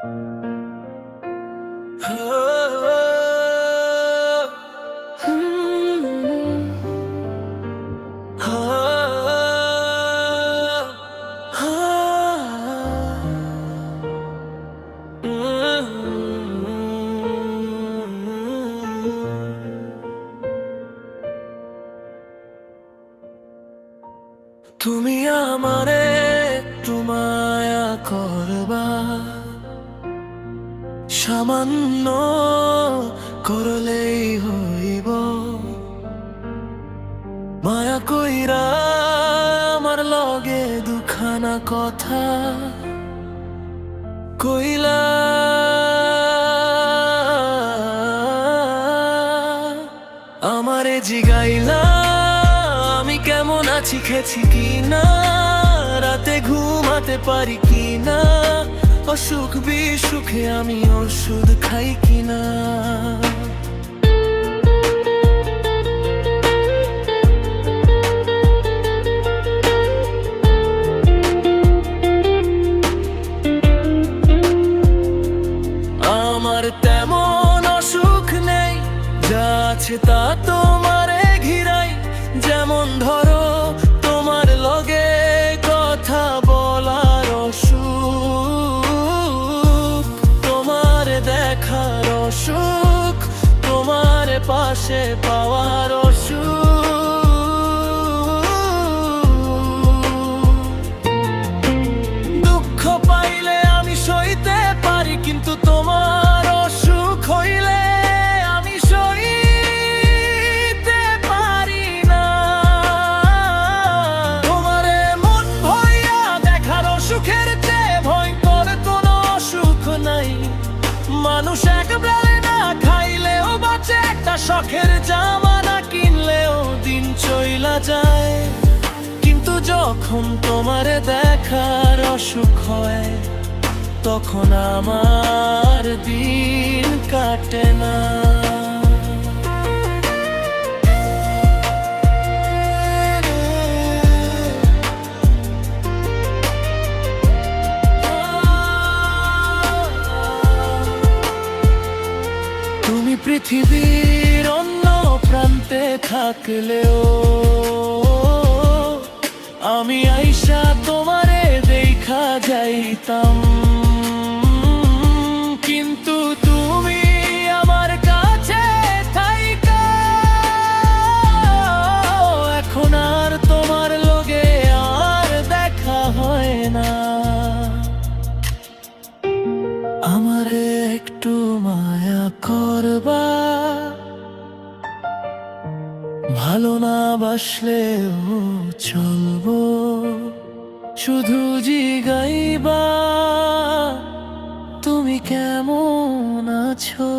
তুমি আমারে একটু মায়া করবা সামান্য করলেই হইব। মায়া কইরা আমার লগে দুখানা কথা কইলা। আমারে জিগাইলা, আমি কেমন আছি খেছি কি না রাতে ঘুমাতে পারি কি না অসুখ বিসুখে আমি ওষুধ খাই কিনা? আমার তেমন অসুখ নেই যা আছে তা তোমারে পাশে পাওয়ার দুঃখ পাইলে আমি সইতে পারি, কিন্তু তোমার অসুখ হইলে আমি সইতে পারি না। তোমারে মন ভইয়া দেখার অসুখের চেয়ে ভয়ঙ্কর কোনো অসুখ নাই। মানুষ একবারে একটা শখের জামা না কিনলেও দিন চইলা যায়। কিন্তু যখন তোমারে দেখার অসুখ হয়, তখন আমার দিন কাটে। পৃথিবীর অন্য প্রান্তে থাকলেও আমি আইসা তোমারে দেখা যাইতাম। কিন্তু তুমি আমার কাছে থাইকা। এখন আর তোমার লগে আর দেখা হয় না। আমারে একটু মায়া করবা ভালো না বাসলেও চলবো। শুধু জিগাইবা তুমি কেমন আছো?